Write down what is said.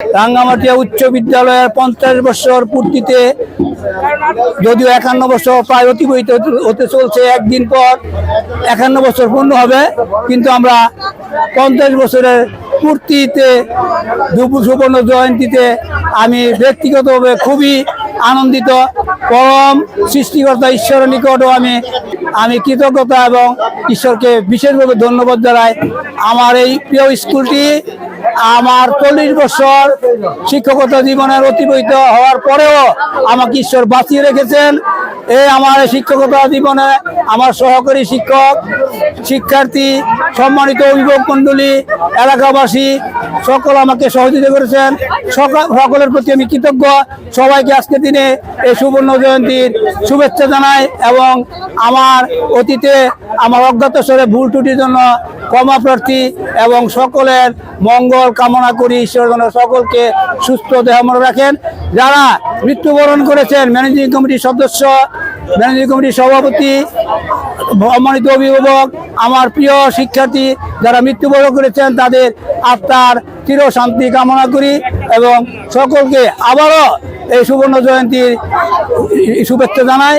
রাঙ্গামাটিয়া উচ্চ বিদ্যালয়ের পঞ্চাশ বছর পূর্তিতে যদিও একান্ন বছর প্রায় অতিবাহিত হতে- চলছে, একদিন পর একান্ন বছর পূর্ণ হবে। কিন্তু আমরা পঞ্চাশ বছরের পূর্তিতে দুপুর সুবর্ণ জয়ন্তীতে আমি ব্যক্তিগতভাবে খুবই আনন্দিত। পরম সৃষ্টিকর্তা ঈশ্বরের নিকটও আমি আমি কৃতজ্ঞতা এবং ঈশ্বরকে বিশেষভাবে ধন্যবাদ জানাই। আমার এই প্রিয় স্কুলটি আমার চল্লিশ বছর শিক্ষকতা জীবনের অতিবাহিত হওয়ার পরেও আমাকে ঈশ্বর বাঁচিয়ে রেখেছেন। এই আমার শিক্ষকতা জীবনে আমার সহকারী শিক্ষক, শিক্ষার্থী, সম্মানিত অভিভাবক মণ্ডলী, এলাকাবাসী সকল আমাকে সহযোগিতা করেছেন। সকা- সকলের প্রতি আমি কৃতজ্ঞ। সবাইকে আজকের দিনে এই সুবর্ণ জয়ন্তীর শুভেচ্ছা জানাই এবং আমার অতীতে আমার অজ্ঞাত স্বরে ভুল ত্রুটির জন্য ক্ষমা প্রার্থী এবং সকলের মঙ্গল কামনা করি। ঈশ্বর যেন সকলকে সুস্থ দেহ মনে রাখেন। যারা মৃত্যুবরণ করেছেন, ম্যানেজিং কমিটির সদস্য, ম্যানেজিং কমিটির সভাপতি সম্মানিত অভিভাবক, আমার প্রিয় শিক্ষার্থী যারা মৃত্যুবরণ করেছেন, তাদের আত্মার চির শান্তি কামনা করি এবং সকলকে আবারও এই সুবর্ণ জয়ন্তীর শুভেচ্ছা জানাই।